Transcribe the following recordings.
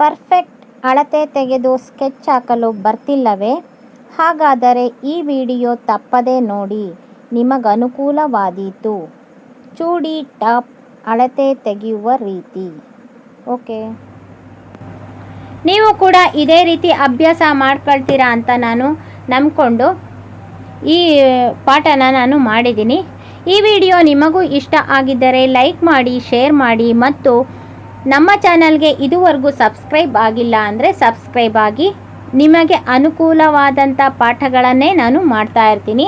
Perfect ಅಳತೆ ತೆಗೆದು sketch ಹಾಕಲು ಬರ್ತಿಲ್ಲವೇ? ಹಾಗಾದರೆ ಈ ವಿಡಿಯೋ ತಪ್ಪದೇ ನೋಡಿ, ನಿಮಗನುಕೂಲವಾದೀತು. ಚೂಡಿ ಟಾಪ್ ಅಳತೆ ತೆಗೆಯುವ ರೀತಿ. ಓಕೆ. ನೀವು ಕೂಡ ಇದೇ ರೀತಿ ಅಭ್ಯಾಸ ಮಾಡ್ಕೊಳ್ತೀರಾ ಅಂತ ನಾನು ನಂಬಿಕೊಂಡು ಈ ಪಾಠನ ನಾನು ಮಾಡಿದ್ದೀನಿ. ಈ ವಿಡಿಯೋ ನಿಮಗೂ ಇಷ್ಟ ಆಗಿದ್ದರೆ ಲೈಕ್ ಮಾಡಿ, ಶೇರ್ ಮಾಡಿ ಮತ್ತು ನಮ್ಮ ಚಾನಲ್ಗೆ ಇದುವರೆಗೂ ಸಬ್ಸ್ಕ್ರೈಬ್ ಆಗಿಲ್ಲ ಅಂದರೆ ಸಬ್ಸ್ಕ್ರೈಬ್ ಆಗಿ. ನಿಮಗೆ ಅನುಕೂಲವಾದಂಥ ಪಾಠಗಳನ್ನೇ ನಾನು ಮಾಡ್ತಾ ಇರ್ತೀನಿ.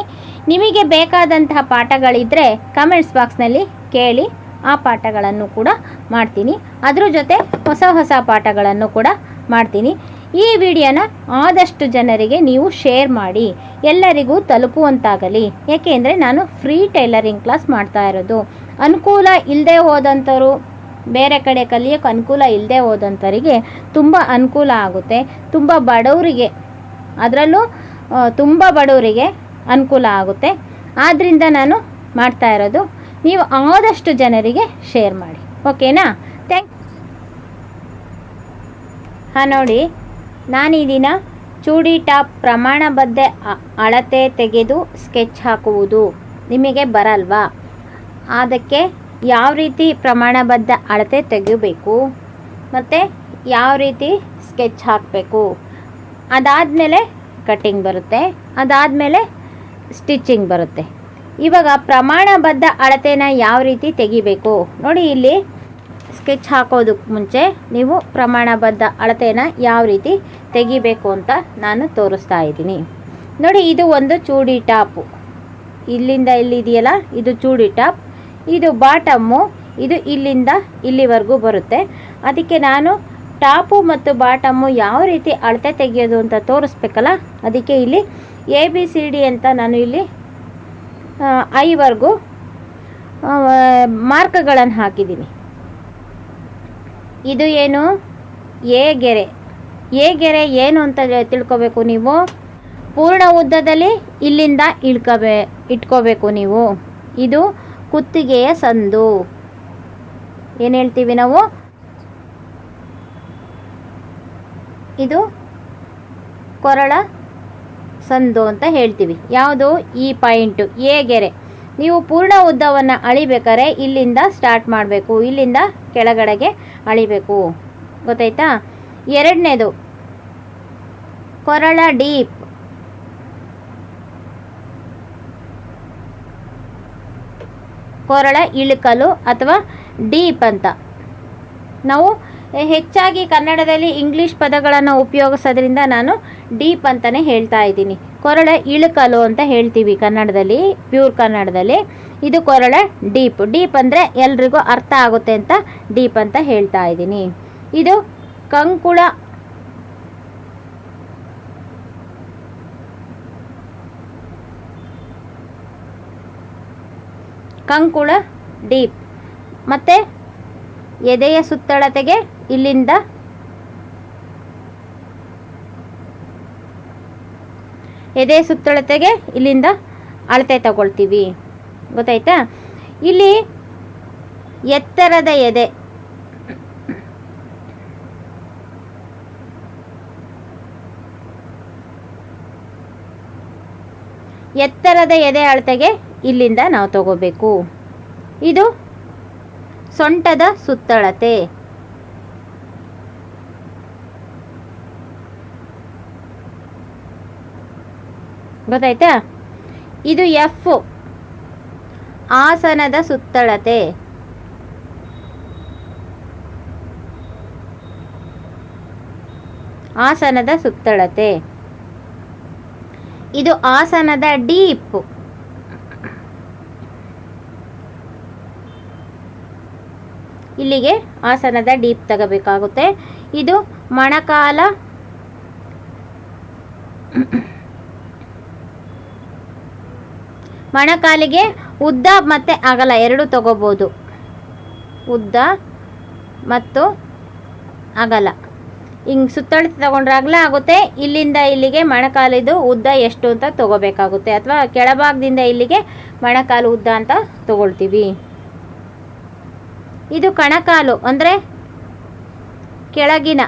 ನಿಮಗೆ ಬೇಕಾದಂತಹ ಪಾಠಗಳಿದ್ದರೆ ಕಮೆಂಟ್ಸ್ ಬಾಕ್ಸ್ನಲ್ಲಿ ಕೇಳಿ ಆ ಪಾಠಗಳನ್ನು ಕೂಡ ಮಾಡ್ತೀನಿ. ಅದ್ರ ಜೊತೆ ಹೊಸ ಹೊಸ ಪಾಠಗಳನ್ನು ಕೂಡ ಮಾಡ್ತೀನಿ. ಈ ವಿಡಿಯೋನ ಆದಷ್ಟು ಜನರಿಗೆ ನೀವು ಶೇರ್ ಮಾಡಿ. ಎಲ್ಲರಿಗೂ ತಲುಪುವಂತಾಗಲಿ. ಏಕೆಂದರೆ ನಾನು ಫ್ರೀ ಟೈಲರಿಂಗ್ ಕ್ಲಾಸ್ ಮಾಡ್ತಾ ಇರೋದು. ಅನುಕೂಲ ಇಲ್ಲದೆ ಹೋದಂಥವ್ರು ಬೇರೆ ಕಡೆ ಕಲಿಯೋಕ್ಕೆ ಅನುಕೂಲ ಇಲ್ಲದೆ ಹೋದಂಥವರಿಗೆ ತುಂಬ ಅನುಕೂಲ ಆಗುತ್ತೆ. ತುಂಬ ಬಡವರಿಗೆ, ಅದರಲ್ಲೂ ತುಂಬ ಬಡವರಿಗೆ ಅನುಕೂಲ ಆಗುತ್ತೆ. ಆದ್ದರಿಂದ ನಾನು ಮಾಡ್ತಾ ಇರೋದು, ನೀವು ಆದಷ್ಟು ಜನರಿಗೆ ಶೇರ್ ಮಾಡಿ. ಓಕೆನಾ? ಥ್ಯಾಂಕ್ ಹಾಂ, ನೋಡಿ. ನಾನು ಈ ದಿನ ಚೂಡಿ ಟಾಪ್ ಪ್ರಮಾಣಬದ್ಧ ಅಳತೆ ತೆಗೆದು ಸ್ಕೆಚ್ ಹಾಕುವುದು ನಿಮಗೆ ಬರಲ್ವಾ? ಅದಕ್ಕೆ ಯಾವ ರೀತಿ ಪ್ರಮಾಣಬದ್ಧ ಅಳತೆ ತೆಗಿಬೇಕು ಮತ್ತು ಯಾವ ರೀತಿ ಸ್ಕೆಚ್ ಹಾಕಬೇಕು, ಅದಾದಮೇಲೆ ಕಟ್ಟಿಂಗ್ ಬರುತ್ತೆ, ಅದಾದಮೇಲೆ ಸ್ಟಿಚಿಂಗ್ ಬರುತ್ತೆ. ಇವಾಗ ಪ್ರಮಾಣಬದ್ಧ ಅಳತೆನ ಯಾವ ರೀತಿ ತೆಗಿಬೇಕು, ನೋಡಿ ಇಲ್ಲಿ ಸ್ಕೆಚ್ ಹಾಕೋದಕ್ಕೆ ಮುಂಚೆ ನೀವು ಪ್ರಮಾಣಬದ್ಧ ಅಳತೆನ ಯಾವ ರೀತಿ ತೆಗಿಬೇಕು ಅಂತ ನಾನು ತೋರಿಸ್ತಾ ಇದ್ದೀನಿ. ನೋಡಿ ಇದು ಒಂದು ಚೂಡಿ ಟಾಪು. ಇಲ್ಲಿಂದ ಇಲ್ಲಿದೆಯಲ್ಲ ಇದು ಚೂಡಿ ಟಾಪ್. ಇದು ಬಾಟಮ್ಮು ಇದು ಇಲ್ಲಿಂದ ಇಲ್ಲಿವರೆಗೂ ಬರುತ್ತೆ. ಅದಕ್ಕೆ ನಾನು ಟಾಪು ಮತ್ತು ಬಾಟಮ್ಮು ಯಾವ ರೀತಿ ಅಳತೆ ತೆಗೆಯೋದು ಅಂತ ತೋರಿಸ್ಬೇಕಲ್ಲ, ಅದಕ್ಕೆ ಇಲ್ಲಿ ಎ, ಬಿ, ಸಿ, ಡಿ ಅಂತ ನಾನು ಇಲ್ಲಿ ಐವರೆಗೂ ಮಾರ್ಕ್ಗಳನ್ನು ಹಾಕಿದ್ದೀನಿ. ಇದು ಏನು? ಎ ಗೆರೆ. ಎ ಗೆರೆ ಏನು ಅಂತ ತಿಳ್ಕೊಬೇಕು ನೀವು? ಪೂರ್ಣ ಉದ್ದದಲ್ಲಿ ಇಲ್ಲಿಂದ ಇಳ್ಕೋಬೇ, ಇಟ್ಕೋಬೇಕು ನೀವು. ಇದು ಕುತ್ತಿಗೆಯ ಸಂದು. ಏನು ಹೇಳ್ತೀವಿ ನಾವು? ಇದು ಕೊರಳ ಸಂದು ಅಂತ ಹೇಳ್ತೀವಿ. ಯಾವುದು? ಈ ಪಾಯಿಂಟು. ಎ ಗೆರೆ. ನೀವು ಪೂರ್ಣ ಉದ್ದವನ್ನು ಅಳಿಬೇಕಾದ್ರೆ ಇಲ್ಲಿಂದ ಸ್ಟಾರ್ಟ್ ಮಾಡಬೇಕು. ಇಲ್ಲಿಂದ ಕೆಳಗಡೆಗೆ ಅಳಿಬೇಕು. ಗೊತ್ತಾಯ್ತಾ? ಎರಡನೇದು, ಕೊರಳ ಡೀಪ್ ಕೊರಳ ಇಳುಕಲು ಅಥವಾ ಡೀಪ್ ಅಂತ. ನಾವು ಹೆಚ್ಚಾಗಿ ಕನ್ನಡದಲ್ಲಿ ಇಂಗ್ಲೀಷ್ ಪದಗಳನ್ನು ಉಪಯೋಗಿಸೋದ್ರಿಂದ ನಾನು ಡೀಪ್ ಅಂತಲೇ ಹೇಳ್ತಾ ಇದ್ದೀನಿ. ಕೊರಳ ಇಳುಕಲು ಅಂತ ಹೇಳ್ತೀವಿ ಕನ್ನಡದಲ್ಲಿ, ಪ್ಯೂರ್ ಕನ್ನಡದಲ್ಲಿ. ಇದು ಕೊರಳ, ಡೀಪ್. ಡೀಪ್ ಅಂದರೆ ಎಲ್ರಿಗೂ ಅರ್ಥ ಆಗುತ್ತೆ ಅಂತ ಡೀಪ್ ಅಂತ ಹೇಳ್ತಾ ಇದ್ದೀನಿ. ಇದು ಕಂಕುಳ ಕಂಕುಳ ಡೀಪ್. ಮತ್ತೆ ಎದೆಯ ಸುತ್ತಳತೆಗೆ ಇಲ್ಲಿಂದ ಎದೆ ಸುತ್ತಳತೆಗೆ ಇಲ್ಲಿಂದ ಅಳತೆ ತಗೊಳ್ತೀವಿ. ಗೊತ್ತಾಯ್ತಾ? ಇಲ್ಲಿ ಎತ್ತರದ ಎದೆ. ಎತ್ತರದ ಎದೆ ಅಳತೆಗೆ ಇಲ್ಲಿಂದ ನಾವು ತಗೋಬೇಕು. ಇದು ಸೊಂಟದ ಸುತ್ತಳತೆ. ಗೊತ್ತಾಯ್ತಾ? ಇದು ಎಫ್ ಆಸನದ ಸುತ್ತಳತೆ. ಆಸನದ ಸುತ್ತಳತೆ. ಇದು ಆಸನದ ಡೀಪ್. ಇಲ್ಲಿಗೆ ಆಸನದ ಡೀಪ್ ತಗೋಬೇಕಾಗುತ್ತೆ. ಇದು ಮೊಣಕಾಲ ಮೊಣಕಾಲಿಗೆ ಉದ್ದ ಮತ್ತು ಅಗಲ ಎರಡು ತಗೋಬೋದು. ಉದ್ದ ಮತ್ತು ಅಗಲ. ಹಿಂಗೆ ಸುತ್ತಳತೆ ತಗೊಂಡ್ರೆ ಅಗಲ ಆಗುತ್ತೆ. ಇಲ್ಲಿಂದ ಇಲ್ಲಿಗೆ ಮೊಣಕಾಲಿದು ಉದ್ದ ಎಷ್ಟು ಅಂತ ತಗೋಬೇಕಾಗುತ್ತೆ. ಅಥವಾ ಕೆಳಭಾಗದಿಂದ ಇಲ್ಲಿಗೆ ಮೊಣಕಾಲು ಉದ್ದ ಅಂತ ತಗೊಳ್ತೀವಿ. ಇದು ಕಣಕಾಲು ಅಂದರೆ ಕೆಳಗಿನ.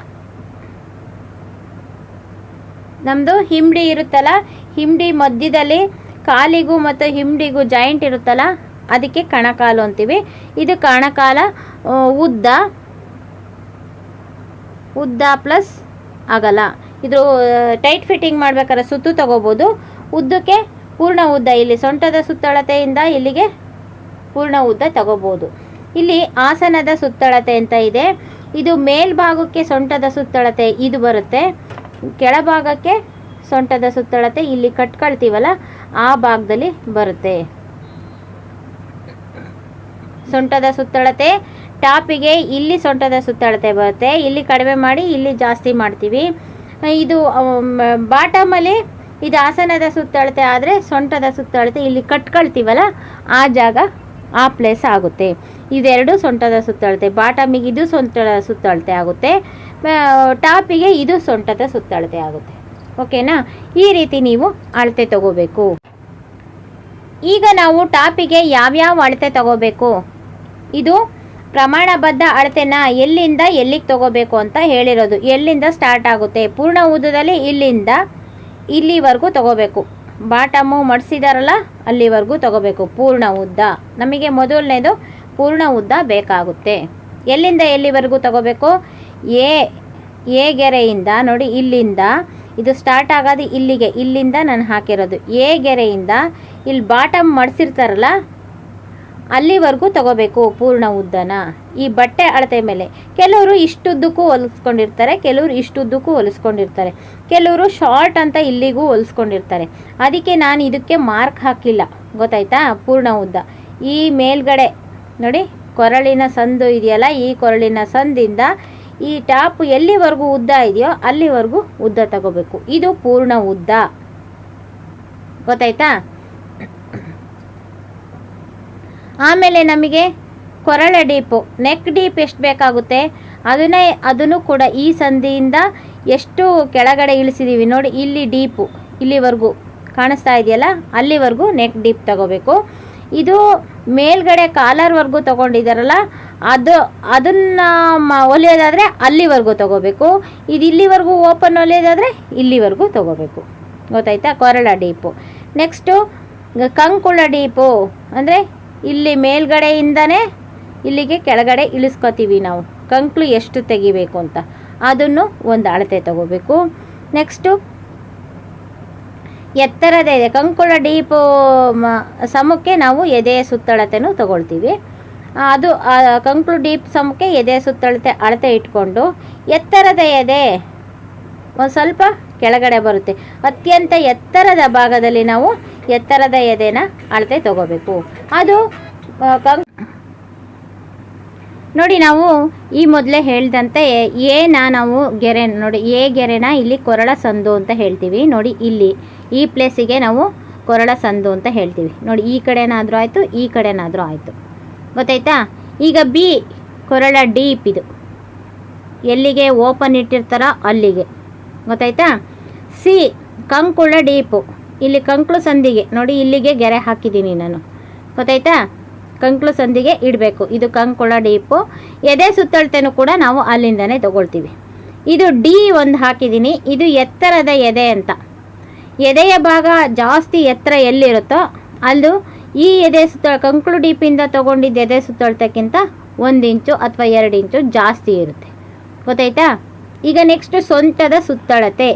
ನಮ್ಮದು ಹಿಂಡಿ ಇರುತ್ತಲ್ಲ, ಹಿಂಡಿ ಮಧ್ಯದಲ್ಲಿ ಕಾಲಿಗೂ ಮತ್ತು ಹಿಂಡಿಗೂ ಜಾಯಿಂಟ್ ಇರುತ್ತಲ್ಲ, ಅದಕ್ಕೆ ಕಣಕಾಲು ಅಂತೀವಿ. ಇದು ಕಣಕಾಲ ಉದ್ದ ಉದ್ದ ಪ್ಲಸ್ ಅಗಲ. ಇದು ಟೈಟ್ ಫಿಟ್ಟಿಂಗ್ ಮಾಡ್ಬೇಕಾದ್ರೆ ಸುತ್ತು ತಗೋಬೋದು. ಉದ್ದಕ್ಕೆ ಪೂರ್ಣ ಉದ್ದ, ಇಲ್ಲಿ ಸೊಂಟದ ಸುತ್ತಳತೆಯಿಂದ ಇಲ್ಲಿಗೆ ಪೂರ್ಣ ಉದ್ದ ತಗೋಬೋದು. ಇಲ್ಲಿ ಆಸನದ ಸುತ್ತಳತೆ ಅಂತ ಇದೆ. ಇದು ಮೇಲ್ಭಾಗಕ್ಕೆ ಸೊಂಟದ ಸುತ್ತಳತೆ ಇದು ಬರುತ್ತೆ. ಕೆಳಭಾಗಕ್ಕೆ ಸೊಂಟದ ಸುತ್ತಳತೆ ಇಲ್ಲಿ ಕಟ್ಕೊಳ್ತೀವಲ್ಲ, ಆ ಭಾಗದಲ್ಲಿ ಬರುತ್ತೆ. ಸೊಂಟದ ಸುತ್ತಳತೆ, ಟಾಪಿಗೆ ಇಲ್ಲಿ ಸೊಂಟದ ಸುತ್ತಳತೆ ಬರುತ್ತೆ. ಇಲ್ಲಿ ಕಡಿಮೆ ಮಾಡಿ ಇಲ್ಲಿ ಜಾಸ್ತಿ ಮಾಡ್ತೀವಿ. ಇದು ಬಾಟಮಲ್ಲಿ ಇದು ಆಸನದ ಸುತ್ತಳತೆ ಆದರೆ ಸೊಂಟದ ಸುತ್ತಳತೆ ಇಲ್ಲಿ ಕಟ್ಕೊಳ್ತೀವಲ್ಲ, ಆ ಜಾಗ, ಆ ಪ್ಲೇಸ್ ಆಗುತ್ತೆ. ಇದೆರಡು ಸೊಂಟದ ಸುತ್ತಳತೆ, ಬಾಟಮಿಗೆ ಇದು ಸೊಂಟದ ಸುತ್ತಳತೆ ಆಗುತ್ತೆ ಟಾಪಿಗೆ ಇದು ಸೊಂಟದ ಸುತ್ತಳತೆ ಆಗುತ್ತೆ. ಓಕೆನಾ? ಈ ರೀತಿ ನೀವು ಅಳತೆ ತಗೋಬೇಕು. ಈಗ ನಾವು ಟಾಪಿಗೆ ಯಾವ್ಯಾವ ಅಳತೆ ತಗೋಬೇಕು? ಇದು ಪ್ರಮಾಣಬದ್ಧ ಅಳತೆನ ಎಲ್ಲಿಂದ ಎಲ್ಲಿಗೆ ತಗೋಬೇಕು ಅಂತ ಹೇಳಿರೋದು. ಎಲ್ಲಿಂದ ಸ್ಟಾರ್ಟ್ ಆಗುತ್ತೆ? ಪೂರ್ಣ ಉದ್ದದಲ್ಲಿ ಇಲ್ಲಿಂದ ಇಲ್ಲಿವರೆಗೂ ತಗೋಬೇಕು. ಬಾಟಮು ಮಡಿಸಿದಾರಲ್ಲ, ಅಲ್ಲಿವರೆಗೂ ತಗೋಬೇಕು. ಪೂರ್ಣ ಉದ್ದ. ನಮಗೆ ಮೊದಲನೇದು ಪೂರ್ಣ ಉದ್ದ ಬೇಕಾಗುತ್ತೆ. ಎಲ್ಲಿಂದ ಎಲ್ಲಿವರೆಗೂ ತಗೋಬೇಕು? ಎ ಎ ಗೆರೆಯಿಂದ ನೋಡಿ ಇಲ್ಲಿಂದ. ಇದು ಸ್ಟಾರ್ಟ್ ಆಗೋದು ಇಲ್ಲಿಗೆ, ಇಲ್ಲಿಂದ ನಾನು ಹಾಕಿರೋದು. ಎ ಗೆರೆಯಿಂದ ಇಲ್ಲಿ ಬಾಟಮ್ ಮಡಿಸಿರ್ತಾರಲ್ಲ, ಅಲ್ಲಿವರೆಗೂ ತಗೋಬೇಕು ಪೂರ್ಣ ಉದ್ದನ. ಈ ಬಟ್ಟೆ ಅಳತೆ ಮೇಲೆ. ಕೆಲವರು ಇಷ್ಟುದ್ದಕ್ಕೂ ಹೊಲಿಸ್ಕೊಂಡಿರ್ತಾರೆ, ಕೆಲವರು ಇಷ್ಟುದ್ದಕ್ಕೂ ಹೊಲಿಸ್ಕೊಂಡಿರ್ತಾರೆ. ಕೆಲವರು ಶಾರ್ಟ್ ಅಂತ ಇಲ್ಲಿಗೂ ಹೊಲಿಸ್ಕೊಂಡಿರ್ತಾರೆ. ಅದಕ್ಕೆ ನಾನು ಇದಕ್ಕೆ ಮಾರ್ಕ್ ಹಾಕಿಲ್ಲ. ಗೊತ್ತಾಯ್ತಾ? ಪೂರ್ಣ ಉದ್ದ. ಈ ಮೇಲ್ಗಡೆ ನೋಡಿ, ಕೊರಳಿನ ಸಂದು ಇದೆಯಲ್ಲ, ಈ ಕೊರಳಿನ ಸಂದಿಂದ ಈ ಟಾಪ್ ಎಲ್ಲಿವರೆಗೂ ಉದ್ದ ಇದೆಯೋ ಅಲ್ಲಿವರೆಗೂ ಉದ್ದ ತಗೋಬೇಕು. ಇದು ಪೂರ್ಣ ಉದ್ದ. ಗೊತ್ತಾಯ್ತಾ? ಆಮೇಲೆ ನಮಗೆ ಕೊರಳ ಡೀಪು. ನೆಕ್ ಡೀಪ್ ಎಷ್ಟು ಬೇಕಾಗುತ್ತೆ? ಅದನ್ನೇ, ಅದನ್ನು ಕೂಡ ಈ ಸಂದಿಯಿಂದ ಎಷ್ಟು ಕೆಳಗಡೆ ಇಳಿಸಿದ್ದೀವಿ ನೋಡಿ, ಇಲ್ಲಿ ಡೀಪು. ಇಲ್ಲಿವರೆಗೂ ಕಾಣಿಸ್ತಾ ಇದೆಯಲ್ಲ, ಅಲ್ಲಿವರೆಗೂ ನೆಕ್ ಡೀಪ್ ತಗೋಬೇಕು. ಇದು ಮೇಲ್ಗಡೆ ಕಾಲರ್ವರೆಗೂ ತಗೊಂಡಿದ್ದಾರಲ್ಲ ಅದು, ಅದನ್ನು ಹೊಲಿಯೋದಾದರೆ ಅಲ್ಲಿವರೆಗೂ ತಗೋಬೇಕು. ಇದು ಇಲ್ಲಿವರೆಗೂ ಓಪನ್ ಹೊಲಿಯೋದಾದರೆ ಇಲ್ಲಿವರೆಗೂ ತಗೋಬೇಕು. ಗೊತ್ತಾಯ್ತಾ? ಕೊರಳ ಡೀಪು. ನೆಕ್ಸ್ಟು ಕಂಕುಳ ಡೀಪು. ಅಂದರೆ ಇಲ್ಲಿ ಮೇಲ್ಗಡೆಯಿಂದನೇ ಇಲ್ಲಿಗೆ ಕೆಳಗಡೆ ಇಳಿಸ್ಕೊತೀವಿ ನಾವು. ಕಂಕ್ಳು ಎಷ್ಟು ತೆಗಿಬೇಕು ಅಂತ. ಅದನ್ನು ಒಂದು ಅಳತೆ ತಗೋಬೇಕು. ನೆಕ್ಸ್ಟು ಎತ್ತರದ ಇದೆ ಕಂಕುಳ ಡೀಪ್ ಸಮಕ್ಕೆ ನಾವು ಎದೆ ಸುತ್ತಳತೆನೂ ತಗೊಳ್ತೀವಿ. ಅದು ಕಂಕುಳು ಡೀಪ್ ಸಮಕ್ಕೆ ಎದೆ ಸುತ್ತಳತೆ, ಅಳತೆ ಇಟ್ಕೊಂಡು, ಎತ್ತರದ ಎದೆ ಒಂದು ಸ್ವಲ್ಪ ಕೆಳಗಡೆ ಬರುತ್ತೆ. ಅತ್ಯಂತ ಎತ್ತರದ ಭಾಗದಲ್ಲಿ ನಾವು ಎತ್ತರದ ಎದೆನ ಅಳತೆ ತಗೋಬೇಕು. ಅದು ಕಂಕು ನೋಡಿ ನಾವು ಈ ಮೊದಲೇ ಹೇಳ್ದಂತೆ ಏನ ನಾವು ಗೆರೆ, ನೋಡಿ ಎ ಗೆರೆನ ಇಲ್ಲಿ ಕೊರಳ ಸಂದು ಅಂತ ಹೇಳ್ತೀವಿ. ನೋಡಿ ಇಲ್ಲಿ ಈ ಪ್ಲೇಸಿಗೆ ನಾವು ಕೊರಳ ಸಂದು ಅಂತ ಹೇಳ್ತೀವಿ. ನೋಡಿ ಈ ಕಡೆನಾದರೂ ಆಯಿತು, ಈ ಕಡೆನಾದರೂ ಆಯಿತು. ಗೊತ್ತಾಯ್ತಾ? ಈಗ ಬಿ ಕೊರಳ ಡೀಪ್ ಇದು. ಎಲ್ಲಿಗೆ? ಓಪನ್ ಇಟ್ಟಿರ್ತಾರೋ ಅಲ್ಲಿಗೆ. ಗೊತ್ತಾಯ್ತಾ? ಸಿ ಕಂಕುಳ ಡೀಪು. ಇಲ್ಲಿ ಕಂಕುಳು ಸಂದಿಗೆ, ನೋಡಿ ಇಲ್ಲಿಗೆ ಗೆರೆ ಹಾಕಿದ್ದೀನಿ ನಾನು. ಗೊತ್ತಾಯ್ತಾ? ಕಂಕ್ಳು ಸಂದಿಗೆ ಇಡಬೇಕು. ಇದು ಕಂಕುಳ ಡೀಪು. ಎದೆ ಸುತ್ತಳತೆನೂ ಕೂಡ ನಾವು ಅಲ್ಲಿಂದನೇ ತಗೊಳ್ತೀವಿ. ಇದು ಡಿ ಒಂದು ಹಾಕಿದ್ದೀನಿ. ಇದು ಎತ್ತರದ ಎದೆ ಅಂತ. ಎದೆಯ ಭಾಗ ಜಾಸ್ತಿ ಎತ್ತರ ಎಲ್ಲಿರುತ್ತೋ ಅಲ್ಲೂ ಈ ಎದೆ ಸುತ್ತ ಕಂಕುಳು ಡೀಪಿಂದ ತೊಗೊಂಡಿದ್ದ ಎದೆ ಸುತ್ತಳತಕ್ಕಿಂತ ಒಂದು ಇಂಚು ಅಥವಾ ಎರಡು ಇಂಚು ಜಾಸ್ತಿ ಇರುತ್ತೆ. ಗೊತ್ತಾಯ್ತಾ? ಈಗ ನೆಕ್ಸ್ಟ್ ಸೊಂಟದ ಸುತ್ತಳತೆ.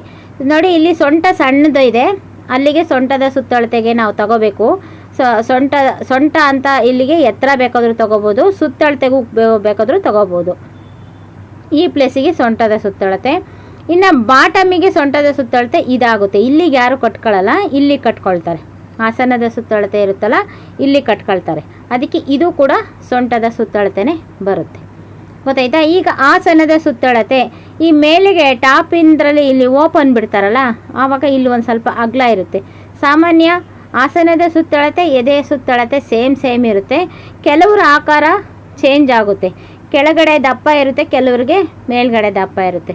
ನೋಡಿ, ಇಲ್ಲಿ ಸೊಂಟ ಸಣ್ಣದು ಇದೆ. ಅಲ್ಲಿಗೆ ಸೊಂಟದ ಸುತ್ತಳತೆಗೆ ನಾವು ತಗೋಬೇಕು. ಸೊಂಟ ಸೊಂಟ ಅಂತ ಇಲ್ಲಿಗೆ ಎತ್ತರ ಬೇಕಾದರೂ ತಗೋಬೋದು, ಸುತ್ತಳತೆಗೂ ಬೇಕಾದರೂ ತಗೋಬೋದು. ಈ ಪ್ಲೇಸಿಗೆ ಸೊಂಟದ ಸುತ್ತಳತೆ. ಇನ್ನು ಬಾಟಮಿಗೆ ಸೊಂಟದ ಸುತ್ತಳತೆ ಇದಾಗುತ್ತೆ. ಇಲ್ಲಿಗೆ ಯಾರು ಕಟ್ಕೊಳ್ಳಲ್ಲ ಇಲ್ಲಿ ಕಟ್ಕೊಳ್ತಾರೆ. ಆಸನದ ಸುತ್ತಳತೆ ಇರುತ್ತಲ್ಲ, ಇಲ್ಲಿ ಕಟ್ಕೊಳ್ತಾರೆ. ಅದಕ್ಕೆ ಇದು ಕೂಡ ಸೊಂಟದ ಸುತ್ತಳತೆನೇ ಬರುತ್ತೆ. ಗೊತ್ತಾಯ್ತಾ? ಈಗ ಆಸನದ ಸುತ್ತಳತೆ. ಈ ಮೇಲಿಗೆ ಟಾಪ್ ಇಂದ್ರಲ್ಲಿ ಇಲ್ಲಿ ಓಪನ್ ಬಿಡ್ತಾರಲ್ಲ, ಆವಾಗ ಇಲ್ಲಿ ಒಂದು ಸ್ವಲ್ಪ ಅಗಲ ಇರುತ್ತೆ. ಸಾಮಾನ್ಯ ಆಸನದ ಸುತ್ತಳತೆ ಎದೆಯ ಸುತ್ತಳತೆ ಸೇಮ್ ಸೇಮ್ ಇರುತ್ತೆ. ಕೆಲವರ ಆಕಾರ ಚೇಂಜ್ ಆಗುತ್ತೆ. ಕೆಳಗಡೆ ದಪ್ಪ ಇರುತ್ತೆ, ಕೆಲವ್ರಿಗೆ ಮೇಲ್ಗಡೆ ದಪ್ಪ ಇರುತ್ತೆ.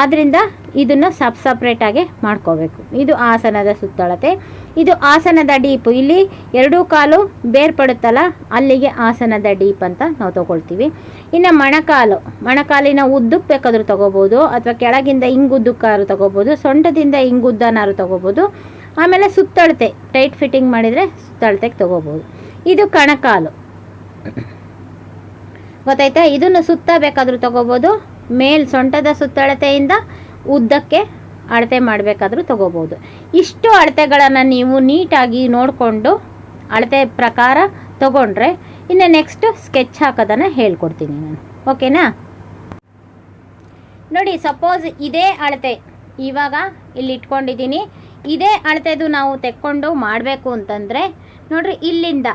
ಆದ್ದರಿಂದ ಇದನ್ನು ಸಪ್ ಸಪ್ರೇಟಾಗಿ ಮಾಡ್ಕೋಬೇಕು. ಇದು ಆಸನದ ಸುತ್ತಳತೆ. ಇದು ಆಸನದ ಡೀಪ್. ಇಲ್ಲಿ ಎರಡೂ ಕಾಲು ಬೇರ್ಪಡುತ್ತಲ್ಲ, ಅಲ್ಲಿಗೆ ಆಸನದ ಡೀಪ್ ಅಂತ ನಾವು ತಗೊಳ್ತೀವಿ. ಇನ್ನು ಮೊಣಕಾಲು. ಮೊಣಕಾಲಿನ ಉದ್ದಕ್ಕೆ ಬೇಕಾದರೂ ತಗೋಬೋದು, ಅಥವಾ ಕೆಳಗಿಂದ ಹಿಂಗುದ್ದಕ್ಕಾದ್ರು ತಗೋಬೋದು, ಸೊಂಟದಿಂದ ಹಿಂಗುದ್ದನಾದ್ರು ತಗೋಬೋದು. ಆಮೇಲೆ ಸುತ್ತಳತೆ ಟೈಟ್ ಫಿಟ್ಟಿಂಗ್ ಮಾಡಿದರೆ ಸುತ್ತಳತೆಗೆ ತೊಗೋಬೋದು. ಇದು ಕಣಕಾಲು. ಗೊತ್ತಾಯ್ತಾ? ಇದನ್ನು ಸುತ್ತ ಬೇಕಾದರೂ ತೊಗೋಬೋದು. ಮೇಲ್ ಸೊಂಟದ ಸುತ್ತಳತೆಯಿಂದ ಉದ್ದಕ್ಕೆ ಅಳತೆ ಮಾಡಬೇಕಾದ್ರೂ ತೊಗೋಬೋದು. ಇಷ್ಟು ಅಳತೆಗಳನ್ನು ನೀವು ನೀಟಾಗಿ ನೋಡಿಕೊಂಡು ಅಳತೆ ಪ್ರಕಾರ ತೊಗೊಂಡ್ರೆ ಇನ್ನು ನೆಕ್ಸ್ಟ್ ಸ್ಕೆಚ್ ಹಾಕೋದನ್ನು ಹೇಳ್ಕೊಡ್ತೀನಿ ನಾನು. ಓಕೆನಾ? ನೋಡಿ ಸಪೋಸ್ ಇದೇ ಅಳತೆ. ಇವಾಗ ಇಲ್ಲಿ ಇಟ್ಕೊಂಡಿದ್ದೀನಿ. ಇದೇ ಅಳತೆದು ನಾವು ತೆಕ್ಕೊಂಡು ಮಾಡಬೇಕು ಅಂತಂದರೆ, ನೋಡ್ರಿ ಇಲ್ಲಿಂದ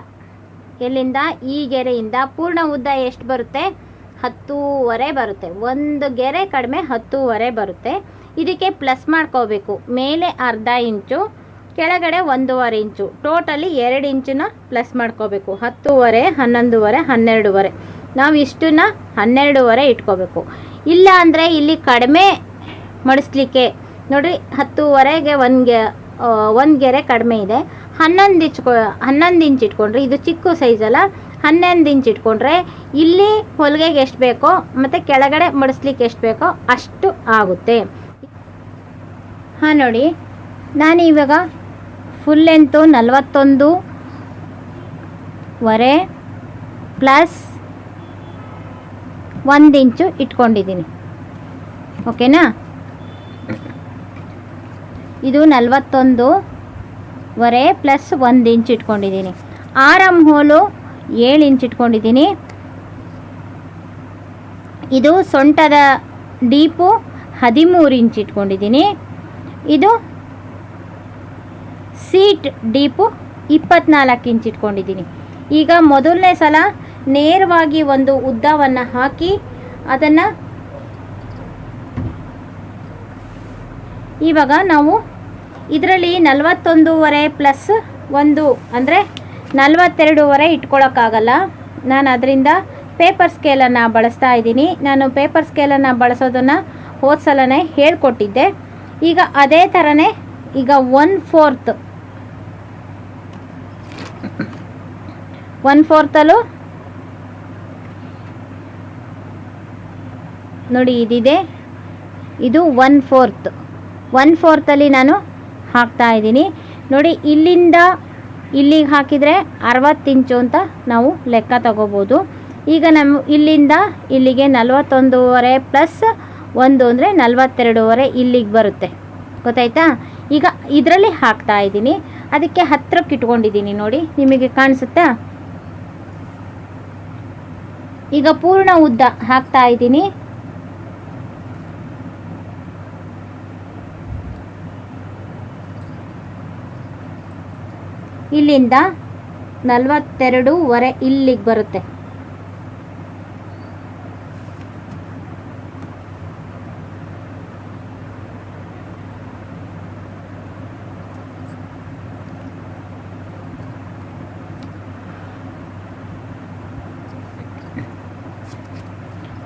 ಇಲ್ಲಿಂದ ಈ ಗೆರೆಯಿಂದ ಪೂರ್ಣ ಉದ್ದ ಎಷ್ಟು ಬರುತ್ತೆ? ಹತ್ತೂವರೆ ಬರುತ್ತೆ. ಒಂದು ಗೆರೆ ಕಡಿಮೆ ಹತ್ತೂವರೆ ಬರುತ್ತೆ. ಇದಕ್ಕೆ ಪ್ಲಸ್ ಮಾಡ್ಕೋಬೇಕು. ಮೇಲೆ ಅರ್ಧ ಇಂಚು, ಕೆಳಗಡೆ ಒಂದೂವರೆ ಇಂಚು. ಟೋಟಲಿ ಎರಡು ಇಂಚನ್ನ ಪ್ಲಸ್ ಮಾಡ್ಕೋಬೇಕು. ಹತ್ತೂವರೆ, ಹನ್ನೊಂದುವರೆ, ಹನ್ನೆರಡುವರೆ. ನಾವು ಇಷ್ಟನ್ನ ಹನ್ನೆರಡುವರೆ ಇಟ್ಕೋಬೇಕು. ಇಲ್ಲ ಅಂದರೆ ಇಲ್ಲಿ ಕಡಿಮೆ ಮಡಿಸ್ಲಿಕ್ಕೆ ನೋಡ್ರಿ ಹತ್ತೂವರೆಗೆ ಒಂದು ಒಂದು ಗೆರೆ ಕಡಿಮೆ ಇದೆ. ಹನ್ನೊಂದು ಇಂಚ್ ಹನ್ನೊಂದು ಇಂಚ್ ಇಟ್ಕೊಂಡ್ರೆ, ಇದು ಚಿಕ್ಕ ಸೈಜ್ ಅಲ್ಲ ಹನ್ನೊಂದು ಇಂಚ್ ಇಟ್ಕೊಂಡ್ರೆ ಇಲ್ಲಿ ಹೊಲಿಗೆಗೆ ಎಷ್ಟು ಬೇಕೋ, ಮತ್ತು ಕೆಳಗಡೆ ಮಡಿಸ್ಲಿಕ್ಕೆ ಎಷ್ಟು ಬೇಕೋ ಅಷ್ಟು ಆಗುತ್ತೆ. ಹಾಂ, ನೋಡಿ, ನಾನು ಇವಾಗ ಫುಲ್ ಲೆಂತು ನಲವತ್ತೊಂದು ವರೆ ಪ್ಲಸ್ ಒಂದು ಇಂಚು ಇಟ್ಕೊಂಡಿದ್ದೀನಿ. ಓಕೆನಾ ಇದು ನಲವತ್ತೊಂದು ವರೆ ಪ್ಲಸ್ ಒಂದು ಇಂಚ್ ಇಟ್ಕೊಂಡಿದ್ದೀನಿ. ಆರಮ್ ಹೋಲು ಏಳು ಇಂಚ್ ಇಟ್ಕೊಂಡಿದ್ದೀನಿ. ಇದು ಸೊಂಟದ ಡೀಪು ಹದಿಮೂರು ಇಂಚ್ ಇಟ್ಕೊಂಡಿದ್ದೀನಿ. ಇದು ಸೀಟ್ ಡೀಪು ಇಪ್ಪತ್ನಾಲ್ಕು ಇಂಚ್ ಇಟ್ಕೊಂಡಿದ್ದೀನಿ. ಈಗ ಮೊದಲನೇ ಸಲ ನೇರವಾಗಿ ಒಂದು ಉದ್ದವನ್ನು ಹಾಕಿ ಅದನ್ನು ಇವಾಗ ನಾವು ಇದರಲ್ಲಿ ನಲವತ್ತೊಂದೂವರೆ ಪ್ಲಸ್ ಒಂದು ಅಂದರೆ ನಲವತ್ತೆರಡೂವರೆ ಇಟ್ಕೊಳ್ಳೋಕ್ಕಾಗಲ್ಲ ನಾನು ಅದರಿಂದ ಪೇಪರ್ ಸ್ಕೇಲನ್ನು ಬಳಸ್ತಾ ಇದ್ದೀನಿ. ನಾನು ಪೇಪರ್ ಸ್ಕೇಲನ್ನು ಬಳಸೋದನ್ನು ಹೋದ ಸಲನೇ ಹೇಳ್ಕೊಟ್ಟಿದ್ದೆ. ಈಗ ಅದೇ ಥರನೇ ಈಗ ಒನ್ ಫೋರ್ತ್. ಒನ್ ಫೋರ್ತಲ್ಲೂ ನೋಡಿ ಇದಿದೆ. ಇದು ಒನ್ ಫೋರ್ತ್. ಒನ್ ಫೋರ್ತಲ್ಲಿ ನಾನು ಹಾಕ್ತಾ ಇದ್ದೀನಿ. ನೋಡಿ, ಇಲ್ಲಿಂದ ಇಲ್ಲಿಗೆ ಹಾಕಿದರೆ ಅರವತ್ತು ಇಂಚು ಅಂತ ನಾವು ಲೆಕ್ಕ ತಗೋಬೋದು. ಈಗ ನಮ್ಮ ಇಲ್ಲಿಂದ ಇಲ್ಲಿಗೆ ನಲವತ್ತೊಂದೂವರೆ ಪ್ಲಸ್ ಒಂದು ಅಂದರೆ ನಲವತ್ತೆರಡೂವರೆ ಇಲ್ಲಿಗೆ ಬರುತ್ತೆ. ಗೊತ್ತಾಯ್ತಾ? ಈಗ ಇದರಲ್ಲಿ ಹಾಕ್ತಾ ಇದ್ದೀನಿ. ಅದಕ್ಕೆ ಹತ್ತಿರಕ್ಕೆ ಇಟ್ಕೊಂಡಿದ್ದೀನಿ ನೋಡಿ, ನಿಮಗೆ ಕಾಣಿಸುತ್ತಾ? ಈಗ ಪೂರ್ಣ ಉದ್ದ ಹಾಕ್ತಾ ಇದ್ದೀನಿ. ಇಲ್ಲಿಂದ ನಲವತ್ತೆರಡೂವರೆ ಇಲ್ಲಿಗೆ ಬರುತ್ತೆ.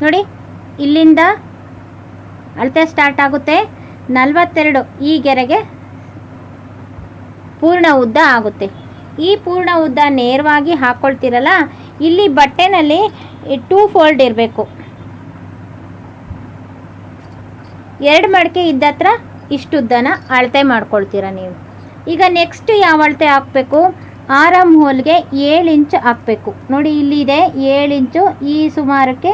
ನೋಡಿ ಇಲ್ಲಿಂದ ಅಳತೆ ಸ್ಟಾರ್ಟ್ ಆಗುತ್ತೆ. ನಲವತ್ತೆರಡು ಈ ಗೆರೆಗೆ ಪೂರ್ಣ ಉದ್ದ ಆಗುತ್ತೆ. ಈ ಪೂರ್ಣ ಉದ್ದ ನೇರವಾಗಿ ಹಾಕ್ಕೊಳ್ತಿರಲ್ಲ ಇಲ್ಲಿ ಬಟ್ಟೆನಲ್ಲಿ ಟೂ ಫೋಲ್ಡ್ ಇರಬೇಕು. ಎರಡು ಮಡಿಕೆ ಇದ್ದತ್ರ ಇಷ್ಟು ಉದ್ದನ ಅಳತೆ ಮಾಡ್ಕೊಳ್ತೀರ ನೀವು. ಈಗ ನೆಕ್ಸ್ಟ್ ಯಾವ ಅಳತೆ ಹಾಕಬೇಕು? ಆರಾಮ್ ಹೋಲ್ಗೆ ಏಳು ಇಂಚು ಹಾಕಬೇಕು. ನೋಡಿ ಇಲ್ಲಿದೆ ಏಳು ಇಂಚು, ಈ ಸುಮಾರಕ್ಕೆ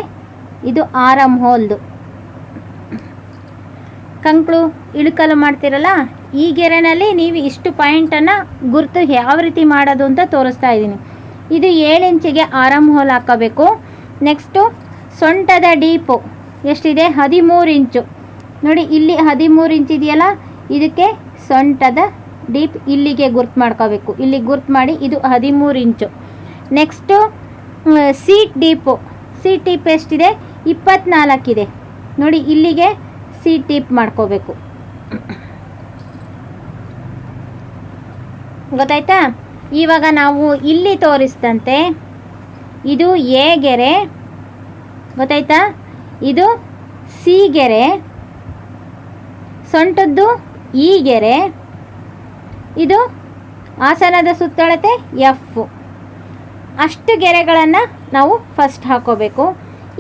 ಇದು ಆರಾಮ್ ಹೋಲ್ದು. ಕಂಕ್ಳು ಇಳುಕಲು ಮಾಡ್ತಿರಲ್ಲ ಈ ಗೆರೆನಲ್ಲಿ ನೀವು ಇಷ್ಟು ಪಾಯಿಂಟನ್ನು ಗುರುತು ಯಾವ ರೀತಿ ಮಾಡೋದು ಅಂತ ತೋರಿಸ್ತಾ ಇದ್ದೀನಿ. ಇದು ಏಳು ಇಂಚಿಗೆ ಆರಾಮ್ ಹೋಲ್ ಹಾಕೋಬೇಕು. ನೆಕ್ಸ್ಟು ಸೊಂಟದ ಡೀಪು. ಎಷ್ಟಿದೆ? ಹದಿಮೂರು ಇಂಚು. ನೋಡಿ, ಇಲ್ಲಿ ಹದಿಮೂರು ಇಂಚ್ ಇದೆಯಲ್ಲ? ಇದಕ್ಕೆ ಸೊಂಟದ ಡೀಪ್ ಇಲ್ಲಿಗೆ ಗುರ್ತು ಮಾಡ್ಕೋಬೇಕು. ಇಲ್ಲಿ ಗುರ್ತು ಮಾಡಿ, ಇದು ಹದಿಮೂರು ಇಂಚು. Next seat deep. Seat deep ಎಷ್ಟಿದೆ? ಇಪ್ಪತ್ನಾಲ್ಕಿದೆ ನೋಡಿ, ಇಲ್ಲಿಗೆ ಸೀಟ್ ಡೀಪ್ ಮಾಡ್ಕೋಬೇಕು. ಗೊತ್ತಾಯ್ತಾ? ಇವಾಗ ನಾವು ಇಲ್ಲಿ ತೋರಿಸಿದಂತೆ ಇದು ಎ ಗೆರೆ, ಗೊತ್ತಾಯ್ತಾ? ಇದು ಸಿ ಗೆರೆ, ಸೊಂಟದ್ದು ಈ ಗೆರೆ, ಇದು ಆಸನದ ಸುತ್ತಳತೆ ಎಫ್. ಅಷ್ಟು ಗೆರೆಗಳನ್ನು ನಾವು ಫಸ್ಟ್ ಹಾಕೋಬೇಕು.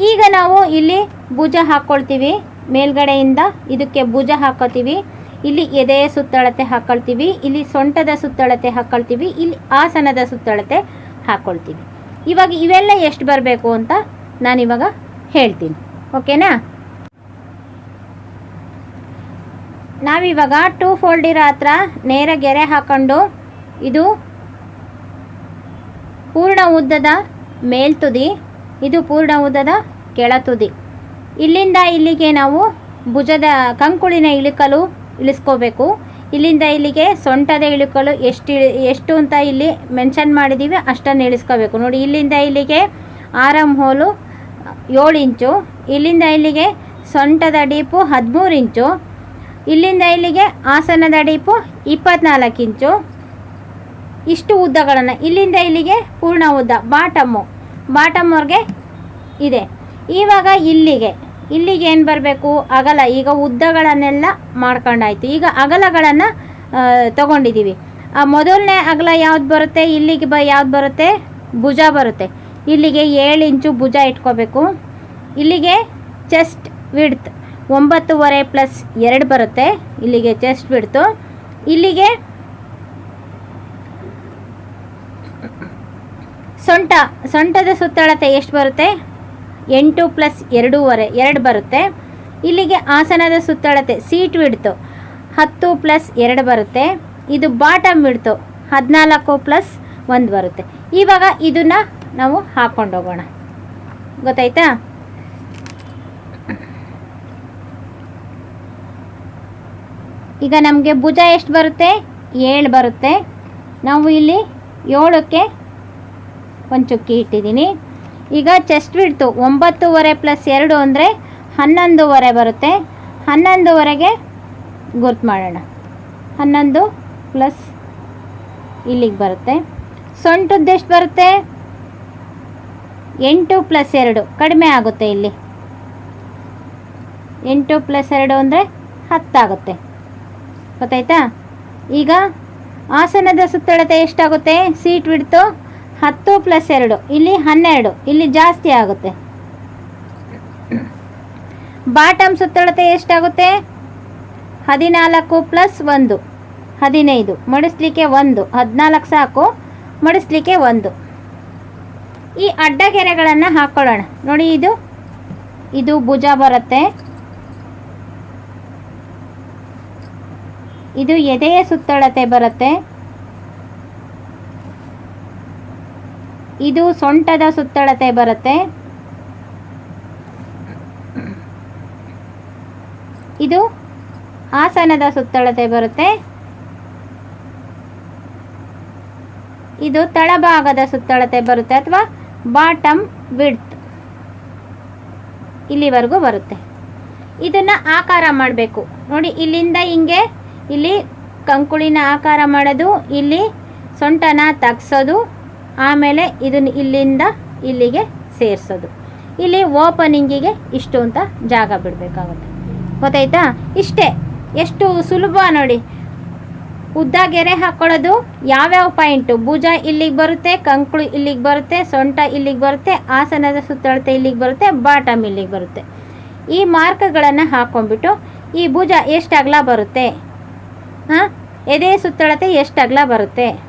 ಈಗ ನಾವು ಇಲ್ಲಿ ಭುಜ ಹಾಕ್ಕೊಳ್ತೀವಿ ಮೇಲ್ಗಡೆಯಿಂದ ಇದಕ್ಕೆ ಭುಜ ಹಾಕೋತೀವಿ. ಇಲ್ಲಿ ಎದೆಯ ಸುತ್ತಳತೆ ಹಾಕೊಳ್ತೀವಿ, ಇಲ್ಲಿ ಸೊಂಟದ ಸುತ್ತಳತೆ ಹಾಕೊಳ್ತೀವಿ, ಇಲ್ಲಿ ಆಸನದ ಸುತ್ತಳತೆ ಹಾಕ್ಕೊಳ್ತೀವಿ ಇವಾಗ ಇವೆಲ್ಲ ಎಷ್ಟು ಬರಬೇಕು ಅಂತ ನಾನಿವಾಗ ಹೇಳ್ತೀನಿ. ಓಕೆನಾ? ನಾವಿವಾಗ ಟೂ ಫೋಲ್ಡಿರ ಹತ್ರ ನೇರ ಗೆರೆ ಹಾಕೊಂಡು ಇದು ಪೂರ್ಣ ಉದ್ದದ ಮೇಲ್ತುದಿ ಇದು ಪೂರ್ಣ ಉದ್ದದ ಕೆಳತುದಿ ಇಲ್ಲಿಂದ ಇಲ್ಲಿಗೆ ನಾವು ಭುಜದ ಕಂಕುಳಿನ ಇಳಿಕಲು ಇಳಿಸ್ಕೋಬೇಕು. ಇಲ್ಲಿಂದ ಇಲ್ಲಿಗೆ ಸೊಂಟದ ಇಳಿಕೊಳ್ಳು ಎಷ್ಟು ಎಷ್ಟು ಅಂತ ಇಲ್ಲಿ ಮೆನ್ಷನ್ ಮಾಡಿದ್ದೀವಿ ಅಷ್ಟನ್ನು ಇಳಿಸ್ಕೋಬೇಕು. ನೋಡಿ, ಇಲ್ಲಿಂದ ಇಲ್ಲಿಗೆ ಆರಾಮ್ ಹೋಲು ಏಳು ಇಂಚು, ಇಲ್ಲಿಂದ ಇಲ್ಲಿಗೆ ಸೊಂಟದ ಡೀಪು ಹದಿಮೂರು ಇಂಚು, ಇಲ್ಲಿಂದ ಇಲ್ಲಿಗೆ ಆಸನದ ಡೀಪು ಇಪ್ಪತ್ನಾಲ್ಕು ಇಂಚು. ಇಷ್ಟು ಉದ್ದಗಳನ್ನು, ಇಲ್ಲಿಂದ ಇಲ್ಲಿಗೆ ಪೂರ್ಣ ಉದ್ದ ಬಾಟಮ್ಮು ಬಾಟಮ್ಮವ್ರಿಗೆ ಇದೆ. ಇವಾಗ ಇಲ್ಲಿಗೆ ಇಲ್ಲಿಗೆ ಏನು ಬರಬೇಕು? ಅಗಲ. ಈಗ ಉದ್ದಗಳನ್ನೆಲ್ಲ ಮಾಡ್ಕೊಂಡಾಯ್ತು. ಈಗ ಅಗಲಗಳನ್ನು ತಗೊಂಡಿದ್ದೀವಿ ಆ, ಮೊದಲನೇ ಅಗಲ ಯಾವ್ದು ಬರುತ್ತೆ? ಇಲ್ಲಿಗೆ ಬ, ಯಾವ್ದು ಬರುತ್ತೆ? ಭುಜ ಬರುತ್ತೆ. ಇಲ್ಲಿಗೆ ಏಳು ಇಂಚು ಭುಜ ಇಟ್ಕೋಬೇಕು. ಇಲ್ಲಿಗೆ ಚೆಸ್ಟ್ ವಿಡ್ತ್ ಒಂಬತ್ತುವರೆ ಪ್ಲಸ್ ಎರಡು ಬರುತ್ತೆ. ಇಲ್ಲಿಗೆ ಚೆಸ್ಟ್ ವಿಡ್ತು ಇಲ್ಲಿಗೆ ಸೊಂಟ. ಸೊಂಟದ ಸುತ್ತಳತೆ ಎಷ್ಟು ಬರುತ್ತೆ? ಎಂಟು ಪ್ಲಸ್ ಎರಡೂವರೆ, ಎರಡು ಬರುತ್ತೆ. ಇಲ್ಲಿಗೆ ಆಸನದ ಸುತ್ತಳತೆ ಸೀಟ್ ಬಿಡ್ತು ಹತ್ತು ಪ್ಲಸ್ ಎರಡು ಬರುತ್ತೆ. ಇದು ಬಾಟಮ್ ಬಿಡ್ತು ಹದಿನಾಲ್ಕು ಪ್ಲಸ್ ಒಂದು ಬರುತ್ತೆ. ಇವಾಗ ಇದನ್ನು ನಾವು ಹಾಕ್ಕೊಂಡು ಹೋಗೋಣ. ಗೊತ್ತಾಯ್ತಾ? ಈಗ ನಮಗೆ ಭುಜ ಎಷ್ಟು ಬರುತ್ತೆ? ಏಳು ಬರುತ್ತೆ. ನಾವು ಇಲ್ಲಿ ಏಳಕ್ಕೆ ಒಂದು ಚುಕ್ಕಿ ಇಟ್ಟಿದ್ದೀನಿ. ಈಗ ಚೆಸ್ಟ್ ಬಿಡ್ತು ಒಂಬತ್ತುವರೆ ಪ್ಲಸ್ ಎರಡು ಅಂದರೆ ಹನ್ನೊಂದುವರೆ ಬರುತ್ತೆ. ಹನ್ನೊಂದುವರೆಗೆ ಗುರ್ತು ಮಾಡೋಣ. ಹನ್ನೊಂದು ಪ್ಲಸ್ ಇಲ್ಲಿಗೆ ಬರುತ್ತೆ. ಸೊಂಟದ್ದು ಎಷ್ಟು ಬರುತ್ತೆ? ಎಂಟು ಪ್ಲಸ್ ಎರಡು, ಕಡಿಮೆ ಆಗುತ್ತೆ ಇಲ್ಲಿ. ಎಂಟು ಪ್ಲಸ್ ಎರಡು ಅಂದರೆ ಹತ್ತಾಗುತ್ತೆ. ಗೊತ್ತಾಯ್ತಾ? ಈಗ ಆಸನದ ಸುತ್ತಳತೆ ಎಷ್ಟಾಗುತ್ತೆ? ಸೀಟ್ ಬಿಡ್ತು ಹತ್ತು ಪ್ಲಸ್ ಎರಡು, ಇಲ್ಲಿ ಹನ್ನೆರಡು, ಇಲ್ಲಿ ಜಾಸ್ತಿ ಆಗುತ್ತೆ. ಬಾಟಮ್ ಸುತ್ತಳತೆ ಎಷ್ಟಾಗುತ್ತೆ? ಹದಿನಾಲ್ಕು ಪ್ಲಸ್ ಒಂದು, ಹದಿನೈದು, ಮಡಿಸ್ಲಿಕ್ಕೆ ಒಂದು, ಹದಿನಾಲ್ಕು ಸಾಕು, ಮಡಿಸ್ಲಿಕ್ಕೆ ಒಂದು. ಈ ಅಡ್ಡ ಗೆರೆಗಳನ್ನು ಹಾಕ್ಕೊಳ್ಳೋಣ ನೋಡಿ ಇದು ಇದು ಭುಜ ಬರುತ್ತೆ. ಇದು ಎದೆಯ ಸುತ್ತಳತೆ ಬರುತ್ತೆ. ಇದು ಸೊಂಟದ ಸುತ್ತಳತೆ ಬರುತ್ತೆ. ಇದು ಆಸನದ ಸುತ್ತಳತೆ ಬರುತ್ತೆ. ಇದು ತಳಭಾಗದ ಸುತ್ತಳತೆ ಬರುತ್ತೆ ಅಥವಾ ಬಾಟಮ್ ವಿಡ್ತ್ ಇಲ್ಲಿವರೆಗೂ ಬರುತ್ತೆ. ಇದನ್ನು ಆಕಾರ ಮಾಡಬೇಕು. ನೋಡಿ, ಇಲ್ಲಿಂದ ಹಿಂಗೆ, ಇಲ್ಲಿ ಕಂಕುಳಿನ ಆಕಾರ ಮಾಡೋದು, ಇಲ್ಲಿ ಸೊಂಟನ ತಗ್ಸೋದು ಆಮೇಲೆ ಇದನ್ನು ಇಲ್ಲಿಂದ ಇಲ್ಲಿಗೆ ಸೇರಿಸೋದು. ಇಲ್ಲಿ ಓಪನಿಂಗಿಗೆ ಇಷ್ಟು ಅಂತ ಜಾಗ ಬಿಡಬೇಕಾಗುತ್ತೆ. ಗೊತ್ತಾಯ್ತಾ? ಇಷ್ಟೇ. ಎಷ್ಟು ಸುಲಭ ನೋಡಿ. ಉದ್ದ ಗೆರೆ ಹಾಕ್ಕೊಳ್ಳೋದು ಯಾವ್ಯಾವ ಪಾಯಿಂಟು ಭುಜ ಇಲ್ಲಿಗೆ ಬರುತ್ತೆ, ಕಂಕುಳು ಇಲ್ಲಿಗೆ ಬರುತ್ತೆ, ಸೊಂಟ ಇಲ್ಲಿಗೆ ಬರುತ್ತೆ, ಆಸನದ ಸುತ್ತಳತೆ ಇಲ್ಲಿಗೆ ಬರುತ್ತೆ, ಬಾಟಮ್ ಇಲ್ಲಿಗೆ ಬರುತ್ತೆ. ಈ ಮಾರ್ಕ್ಗಳನ್ನು ಹಾಕ್ಕೊಂಡ್ಬಿಟ್ಟು ಈ ಭುಜ ಎಷ್ಟು ಅಗಲ ಬರುತ್ತೆ? ಹಾಂ? ಎದೆ ಸುತ್ತಳತೆ ಎಷ್ಟು ಅಗಲ ಬರುತ್ತೆ?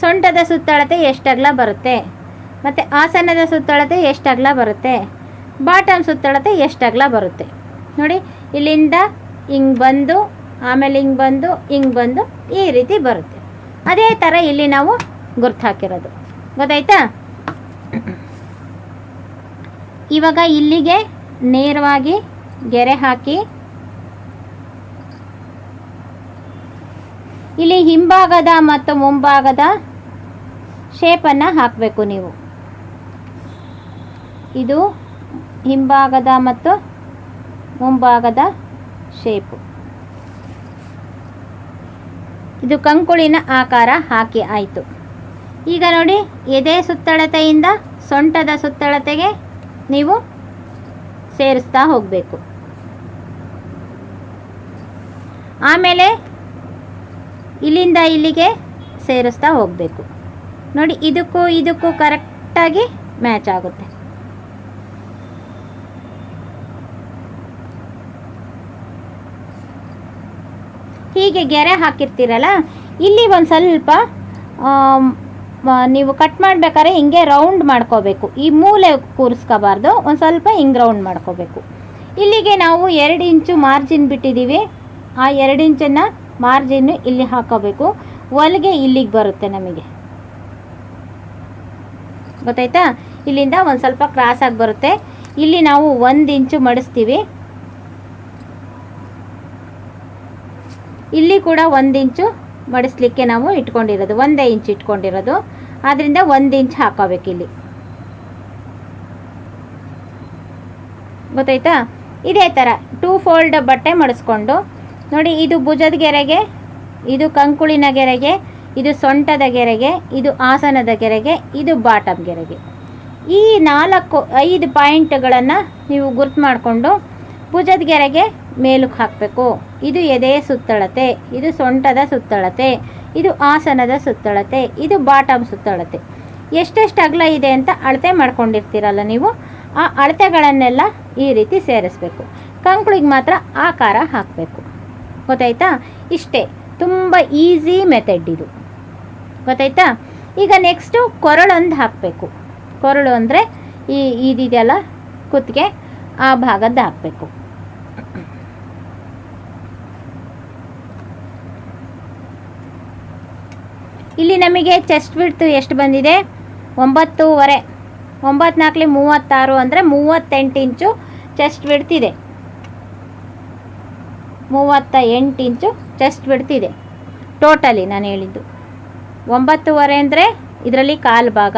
ಸೊಂಟದ ಸುತ್ತಳತೆ ಎಷ್ಟಗಲ ಬರುತ್ತೆ? ಮತ್ತು ಆಸನದ ಸುತ್ತಳತೆ ಎಷ್ಟು ಅಗಲ ಬರುತ್ತೆ? ಬಾಟಮ್ ಸುತ್ತಳತೆ ಎಷ್ಟಗಲ ಬರುತ್ತೆ? ನೋಡಿ, ಇಲ್ಲಿಂದ ಹಿಂಗೆ ಬಂದು, ಆಮೇಲೆ ಹಿಂಗೆ ಬಂದು ಹಿಂಗೆ ಬಂದು ಈ ರೀತಿ ಬರುತ್ತೆ. ಅದೇ ಥರ ಇಲ್ಲಿ ನಾವು ಗುರ್ತು ಹಾಕಿರೋದು. ಗೊತ್ತಾಯ್ತಾ? ಇವಾಗ ಇಲ್ಲಿಗೆ ನೇರವಾಗಿ ಗೆರೆ ಹಾಕಿ ಇಲ್ಲಿ ಹಿಂಭಾಗದ ಮತ್ತು ಮುಂಭಾಗದ ಶೇಪನ್ನು ಹಾಕಬೇಕು ನೀವು. ಇದು ಹಿಂಭಾಗದ ಮತ್ತು ಮುಂಭಾಗದ ಶೇಪು ಇದು ಕಂಕುಳಿನ ಆಕಾರ ಹಾಕಿ ಆಯಿತು. ಈಗ ನೋಡಿ, ಎದೆ ಸುತ್ತಳತೆಯಿಂದ ಸೊಂಟದ ಸುತ್ತಳತೆಗೆ ನೀವು ಸೇರಿಸ್ತಾ ಹೋಗಬೇಕು. ಆಮೇಲೆ ಇಲ್ಲಿಂದ ಇಲ್ಲಿಗೆ ಸೇರಿಸ್ತಾ ಹೋಗಬೇಕು. ನೋಡಿ, ಇದಕ್ಕೂ ಇದಕ್ಕೂ ಕರೆಕ್ಟಾಗಿ ಮ್ಯಾಚ್ ಆಗುತ್ತೆ. ಹೀಗೆ ಗೆರೆ ಹಾಕಿರ್ತೀರಲ್ಲ, ಇಲ್ಲಿ ಒಂದು ಸ್ವಲ್ಪ ನೀವು ಕಟ್ ಮಾಡಬೇಕಾದ್ರೆ ಹಿಂಗೆ ರೌಂಡ್ ಮಾಡ್ಕೋಬೇಕು. ಈ ಮೂಲೆ ಕೂರಿಸ್ಕೋಬಾರ್ದು, ಒಂದು ಸ್ವಲ್ಪ ಹಿಂಗೆ ರೌಂಡ್ ಮಾಡ್ಕೋಬೇಕು. ಇಲ್ಲಿಗೆ ನಾವು ಎರಡು ಇಂಚು ಮಾರ್ಜಿನ್ ಬಿಟ್ಟಿದ್ದೀವಿ. ಆ ಎರಡು ಇಂಚನ್ನು ಮಾರ್ಜಿನ್ನು ಇಲ್ಲಿ ಹಾಕೋಬೇಕು. ಹೊಲಿಗೆ ಇಲ್ಲಿಗೆ ಬರುತ್ತೆ ನಮಗೆ. ಗೊತ್ತಾಯ್ತಾ? ಇಲ್ಲಿಂದ ಒಂದು ಸ್ವಲ್ಪ ಕ್ರಾಸ್ ಆಗಿ ಬರುತ್ತೆ. ಇಲ್ಲಿ ನಾವು ಒಂದು ಇಂಚು ಮಡಿಸ್ತೀವಿ. ಇಲ್ಲಿ ಕೂಡ ಒಂದು ಇಂಚು ಮಡಿಸ್ಲಿಕ್ಕೆ ನಾವು ಇಟ್ಕೊಂಡಿರೋದು. ಒಂದೇ ಇಂಚು ಇಟ್ಕೊಂಡಿರೋದು. ಆದ್ರಿಂದ ಒಂದು ಇಂಚ್ ಹಾಕೋಬೇಕು ಇಲ್ಲಿ. ಗೊತ್ತಾಯ್ತಾ? ಇದೇ ಥರ ಟೂ ಫೋಲ್ಡ್ ಬಟ್ಟೆ ಮಡಿಸ್ಕೊಂಡು ನೋಡಿ, ಇದು ಭುಜದ ಗೆರೆಗೆ, ಇದು ಕಂಕುಳಿನ ಗೆರೆಗೆ, ಇದು ಸೊಂಟದ ಗೆರೆಗೆ, ಇದು ಆಸನದ ಗೆರೆಗೆ, ಇದು ಬಾಟಮ್ ಗೆರೆಗೆ. ಈ ನಾಲ್ಕು, ಐದು ಪಾಯಿಂಟ್ಗಳನ್ನು ನೀವು ಗುರ್ತು ಮಾಡಿಕೊಂಡು ಭುಜದ ಗೆರೆಗೆ ಮೇಲಕ್ಕೆ ಹಾಕಬೇಕು. ಇದು ಎದೆಯ ಸುತ್ತಳತೆ, ಇದು ಸೊಂಟದ ಸುತ್ತಳತೆ, ಇದು ಆಸನದ ಸುತ್ತಳತೆ, ಇದು ಬಾಟಮ್ ಸುತ್ತಳತೆ. ಎಷ್ಟೆಷ್ಟು ಅಗಲ ಇದೆ ಅಂತ ಅಳತೆ ಮಾಡ್ಕೊಂಡಿರ್ತೀರಲ್ಲ ನೀವು, ಆ ಅಳತೆಗಳನ್ನೆಲ್ಲ ಈ ರೀತಿ ಸೇರಿಸ್ಬೇಕು. ಕಂಕುಳಿಗೆ ಮಾತ್ರ ಆಕಾರ ಹಾಕಬೇಕು. ಗೊತ್ತಾಯ್ತಾ? ಇಷ್ಟೇ. ತುಂಬ ಈಸಿ ಮೆಥಡ್ ಇದು. ಗೊತ್ತಾಯ್ತಾ? ಈಗ ನೆಕ್ಸ್ಟು ಕೊರಳೊಂದು ಹಾಕಬೇಕು. ಕೊರಳು ಅಂದರೆ ಈ, ಇದಿದೆಯಲ್ಲ, ಕುತ್ತಿಗೆ, ಆ ಭಾಗದ್ದು ಹಾಕಬೇಕು. ಇಲ್ಲಿ ನಮಗೆ ಚೆಸ್ಟ್ ಬಿಡ್ತು ಎಷ್ಟು ಬಂದಿದೆ? ಒಂಬತ್ತೂವರೆ. ಒಂಬತ್ತು ನಾಲ್ಕಲಿ ಮೂವತ್ತಾರು ಅಂದರೆ ಮೂವತ್ತೆಂಟು ಇಂಚು ಚೆಸ್ಟ್ ಬಿಡ್ತಿದೆ ಮೂವತ್ತ ಎಂಟು ಇಂಚು ಚೆಸ್ಟ್ ಬಿಡ್ತಿದೆ ಟೋಟಲಿ ನಾನು ಹೇಳಿದ್ದು. ಒಂಬತ್ತುವರೆ ಅಂದರೆ ಇದರಲ್ಲಿ ಕಾಲು ಭಾಗ.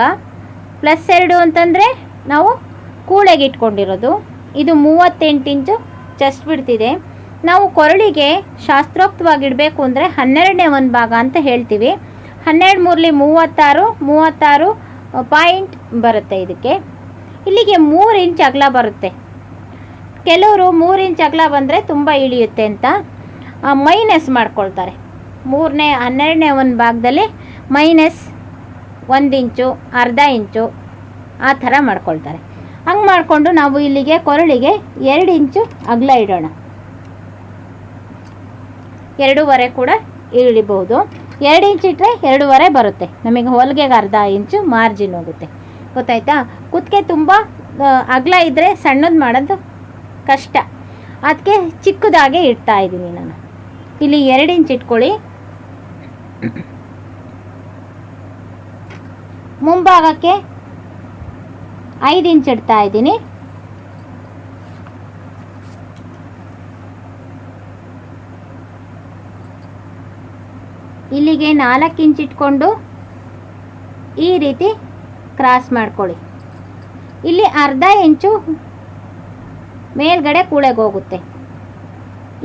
ಪ್ಲಸ್ ಎರಡು ಅಂತಂದರೆ ನಾವು ಕೂಳೆಗೆ ಇಟ್ಕೊಂಡಿರೋದು. ಇದು ಮೂವತ್ತೆಂಟು ಇಂಚು ಚೆಸ್ಟ್ ಬಿಡ್ತಿದೆ ನಾವು ಕೊರಳಿಗೆ ಶಾಸ್ತ್ರೋಕ್ತವಾಗಿಡಬೇಕು ಅಂದರೆ ಹನ್ನೆರಡನೇ ಒಂದು ಭಾಗ ಅಂತ ಹೇಳ್ತೀವಿ. ಹನ್ನೆರಡು ಮೂರಲಿ ಮೂವತ್ತಾರು ಮೂವತ್ತಾರು ಪಾಯಿಂಟ್ ಬರುತ್ತೆ ಇದಕ್ಕೆ. ಇಲ್ಲಿಗೆ ಮೂರು ಇಂಚ್ ಅಗಲ ಬರುತ್ತೆ. ಕೆಲವರು ಮೂರು ಇಂಚ್ ಅಗಲ ಬಂದರೆ ತುಂಬ ಇಳಿಯುತ್ತೆ ಅಂತ ಮೈನಸ್ ಮಾಡ್ಕೊಳ್ತಾರೆ. ಮೂರನೇ, ಹನ್ನೆರಡನೇ ಒಂದು ಭಾಗದಲ್ಲಿ ಮೈನಸ್ ಒಂದು ಇಂಚು, ಅರ್ಧ ಇಂಚು, ಆ ಥರ ಮಾಡ್ಕೊಳ್ತಾರೆ. ಹಂಗೆ ಮಾಡಿಕೊಂಡು ನಾವು ಇಲ್ಲಿಗೆ ಕೊರಳಿಗೆ ಎರಡು ಇಂಚು ಅಗಲ ಇಡೋಣ. ಎರಡೂವರೆ ಕೂಡ ಇಳಿಬಹುದು. ಎರಡು ಇಂಚ್ ಇಟ್ಟರೆ ಎರಡೂವರೆ ಬರುತ್ತೆ. ನಮಗೆ ಹೊಲಿಗೆಗೆ ಅರ್ಧ ಇಂಚು ಮಾರ್ಜಿನ್ ಹೋಗುತ್ತೆ. ಗೊತ್ತಾಯ್ತಾ? ಕುತ್ತಿಗೆ ತುಂಬ ಅಗಲ ಇದ್ದರೆ ಸಣ್ಣದು ಮಾಡೋದು ಕಷ್ಟ. ಅದಕ್ಕೆ ಚಿಕ್ಕದಾಗೆ ಇಡ್ತಾ ಇದ್ದೀನಿ ನಾನು. ಇಲ್ಲಿ ಎರಡು ಇಂಚ್ ಇಟ್ಕೊಳ್ಳಿ. ಮುಂಭಾಗಕ್ಕೆ ಐದು ಇಂಚ್ ಇಡ್ತಾ ಇದ್ದೀನಿ. ಇಲ್ಲಿಗೆ ನಾಲ್ಕು ಇಂಚ್ ಇಟ್ಕೊಂಡು ಈ ರೀತಿ ಕ್ರಾಸ್ ಮಾಡ್ಕೊಳ್ಳಿ. ಇಲ್ಲಿ ಅರ್ಧ ಇಂಚು ಮೇಲ್ಗಡೆ ಕೂಳೆಗೋಗುತ್ತೆ.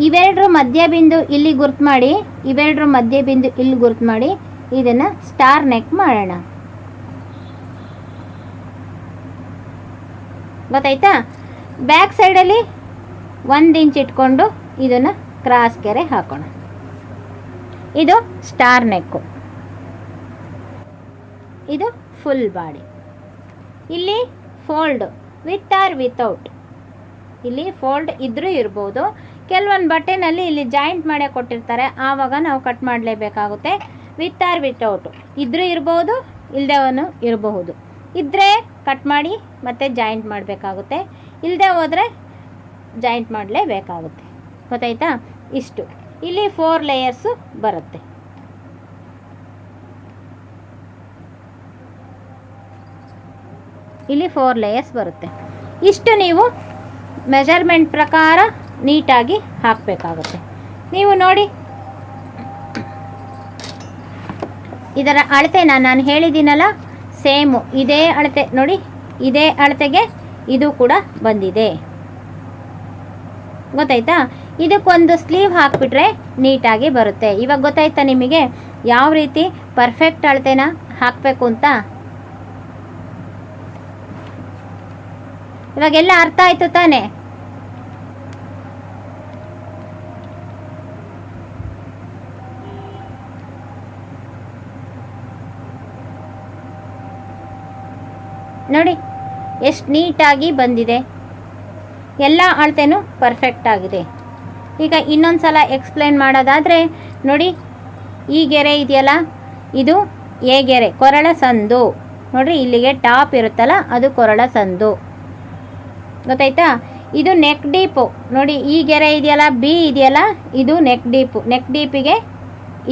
ಇವೆರಡರ ಮಧ್ಯ ಬಿಂದು ಇಲ್ಲಿ ಗುರ್ತು ಮಾಡಿ, ಇವೆರಡರ ಮಧ್ಯ ಬಿಂದು ಇಲ್ಲಿ ಗುರ್ತು ಮಾಡಿ, ಇದನ್ನು ಸ್ಟಾರ್ ನೆಕ್ ಮಾಡೋಣ. ಗೊತ್ತಾಯ್ತಾ? ಬ್ಯಾಕ್ ಸೈಡಲ್ಲಿ ಒಂದು ಇಂಚ್ ಇಟ್ಕೊಂಡು ಇದನ್ನು ಕ್ರಾಸ್ ಕೆರೆ ಹಾಕೋಣ. ಇದು ಸ್ಟಾರ್ ನೆಕ್ಕು. ಇದು ಫುಲ್ ಬಾಡಿ. ಇಲ್ಲಿ ಫೋಲ್ಡ್ ವಿತ್ ಆರ್ ವಿತೌಟ್. ಇಲ್ಲಿ ಫೋಲ್ಡ್ ಇದ್ದರೂ ಇರ್ಬೋದು. ಕೆಲವೊಂದು ಬಟ್ಟೆನಲ್ಲಿ ಇಲ್ಲಿ ಜಾಯಿಂಟ್ ಮಾಡೇ ಕೊಟ್ಟಿರ್ತಾರೆ. ಆವಾಗ ನಾವು ಕಟ್ ಮಾಡಲೇಬೇಕಾಗುತ್ತೆ. With or without. ಇದ್ರೂ ಇರ್ಬೋದು ಇಲ್ಲದೇವನು ಇರಬಹುದು. ಇದ್ದರೆ ಕಟ್ ಮಾಡಿ ಮತ್ತೆ ಜಾಯಿಂಟ್ ಮಾಡಬೇಕಾಗುತ್ತೆ. ಇಲ್ಲದೆ ಹೋದರೆ ಜಾಯಿಂಟ್ ಮಾಡಲೇಬೇಕಾಗುತ್ತೆ. ಗೊತ್ತಾಯ್ತಾ? ಇಷ್ಟು. ಇಲ್ಲಿ ಫೋರ್ ಲೇಯರ್ಸು ಬರುತ್ತೆ. ಇಲ್ಲಿ ಫೋರ್ ಲೇಯರ್ಸ್ ಬರುತ್ತೆ. ಇಷ್ಟು ನೀವು ಮೆಜರ್ಮೆಂಟ್ ಪ್ರಕಾರ ನೀಟಾಗಿ ಹಾಕಬೇಕಾಗುತ್ತೆ. ನೀವು ನೋಡಿ. ಇದರ ಅಳತೆನ ನಾನು ಹೇಳಿದ್ದೀನಲ್ಲ, ಸೇಮು. ಇದೇ ಅಳತೆ, ನೋಡಿ. ಇದೇ ಅಳತೆಗೆ ಇದು ಕೂಡ ಬಂದಿದೆ. ಗೊತ್ತಾಯ್ತಾ? ಇದಕ್ಕೊಂದು ಸ್ಲೀವ್ ಹಾಕ್ಬಿಟ್ರೆ ನೀಟಾಗಿ ಬರುತ್ತೆ. ಇವಾಗ ಗೊತ್ತಾಯ್ತಾ ನಿಮಗೆ? ಯಾವ ರೀತಿ ಪರ್ಫೆಕ್ಟ್ ಅಳತೆನ ಹಾಕಬೇಕು ಅಂತ? ಇವಾಗೆಲ್ಲ ಅರ್ಥ ಆಯಿತು ತಾನೆ? ನೋಡಿ, ಎಷ್ಟು ನೀಟಾಗಿ ಬಂದಿದೆ. ಎಲ್ಲ ಅಳತೆನೂ ಪರ್ಫೆಕ್ಟ್ ಆಗಿದೆ. ಈಗ ಇನ್ನೊಂದು ಸಲ ಎಕ್ಸ್ಪ್ಲೇನ್ ಮಾಡೋದಾದರೆ, ನೋಡಿ, ಈ ಗೆರೆ ಇದೆಯಲ್ಲ? ಇದು ಎ ಗೆರೆ, ಕೊರಳ ಸಂದು. ನೋಡಿರಿ, ಇಲ್ಲಿಗೆ ಟಾಪ್ ಇರುತ್ತಲ್ಲ, ಅದು ಕೊರಳ ಸಂದು. ಗೊತ್ತಾಯ್ತಾ? ಇದು ನೆಕ್ ಡೀಪು ನೋಡಿ, ಈ ಗೆರೆ ಇದೆಯಲ್ಲ ಬಿ ಇದೆಯಲ್ಲ, ಇದು ನೆಕ್ ಡೀಪು ನೆಕ್ ಡೀಪಿಗೆ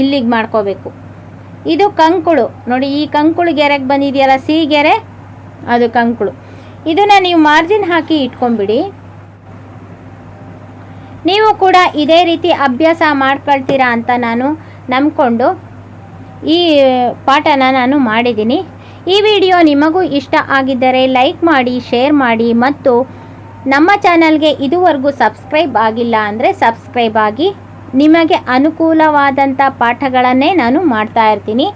ಇಲ್ಲಿಗೆ ಮಾಡ್ಕೋಬೇಕು. ಇದು ಕಂಕುಳು. ನೋಡಿ, ಈ ಕಂಕುಳು ಗೆರೆಗೆ ಬಂದಿದೆಯಲ್ಲ ಸಿ ಗೆರೆ, ಅದು ಕಂಕುಳು. ಇದನ್ನು ನೀವು ಮಾರ್ಜಿನ್ ಹಾಕಿ ಇಟ್ಕೊಂಬಿಡಿ ನೀವು ಕೂಡ ಇದೇ ರೀತಿ ಅಭ್ಯಾಸ ಮಾಡ್ಕೊಳ್ತೀರಾ ಅಂತ ನಾನು ನಂಬಿಕೊಂಡು ಈ ಪಾಠನ ನಾನು ಮಾಡಿದ್ದೀನಿ. ಈ ವಿಡಿಯೋ ನಿಮಗೂ ಇಷ್ಟ ಆಗಿದ್ದರೆ ಲೈಕ್ ಮಾಡಿ, ಶೇರ್ ಮಾಡಿ ಮತ್ತು ನಮ್ಮ ಚಾನಲ್ಗೆ ಇದುವರೆಗೂ ಸಬ್ಸ್ಕ್ರೈಬ್ ಆಗಿಲ್ಲ ಅಂದರೆ ಸಬ್ಸ್ಕ್ರೈಬ್ ಆಗಿ. ನಿಮಗೆ ಅನುಕೂಲವಾದಂಥ ಪಾಠಗಳನ್ನೇ ನಾನು ಮಾಡ್ತಾ ಇರ್ತೀನಿ.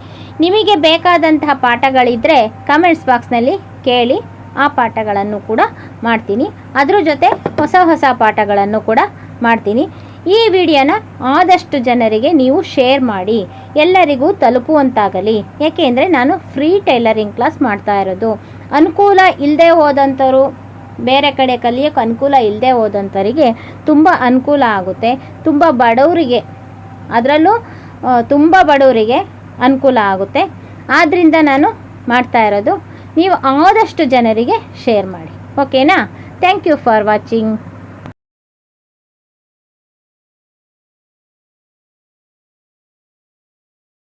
ನಿಮಗೆ ಬೇಕಾದಂತಹ ಪಾಠಗಳಿದ್ದರೆ ಕಮೆಂಟ್ಸ್ ಬಾಕ್ಸ್ನಲ್ಲಿ ಕೇಳಿ ಆ ಪಾಠಗಳನ್ನು ಕೂಡ ಮಾಡ್ತೀನಿ. ಅದ್ರ ಜೊತೆ ಹೊಸ ಹೊಸ ಪಾಠಗಳನ್ನು ಕೂಡ ಮಾಡ್ತೀನಿ. ಈ ವಿಡಿಯೋನ ಆದಷ್ಟು ಜನರಿಗೆ ನೀವು ಶೇರ್ ಮಾಡಿ. ಎಲ್ಲರಿಗೂ ತಲುಪುವಂತಾಗಲಿ. ಏಕೆಂದರೆ ನಾನು ಫ್ರೀ ಟೈಲರಿಂಗ್ ಕ್ಲಾಸ್ ಮಾಡ್ತಾ ಇರೋದು. ಅನುಕೂಲ ಇಲ್ಲದೆ ಹೋದಂಥವ್ರು ಬೇರೆ ಕಡೆ ಕಲಿಯೋಕ್ಕೆ ಅನುಕೂಲ ಇಲ್ಲದೆ ಹೋದಂಥವರಿಗೆ ತುಂಬ ಅನುಕೂಲ ಆಗುತ್ತೆ. ತುಂಬ ಬಡವರಿಗೆ, ಅದರಲ್ಲೂ ತುಂಬ ಬಡವರಿಗೆ ಅನುಕೂಲ ಆಗುತ್ತೆ. ಆದ್ದರಿಂದ ನಾನು ಮಾಡ್ತಾ ಇರೋದು, ನೀವು ಆದಷ್ಟು ಜನರಿಗೆ ಶೇರ್ ಮಾಡಿ. ಓಕೆನಾ ಥ್ಯಾಂಕ್ ಯು ಫಾರ್ ವಾಚಿಂಗ್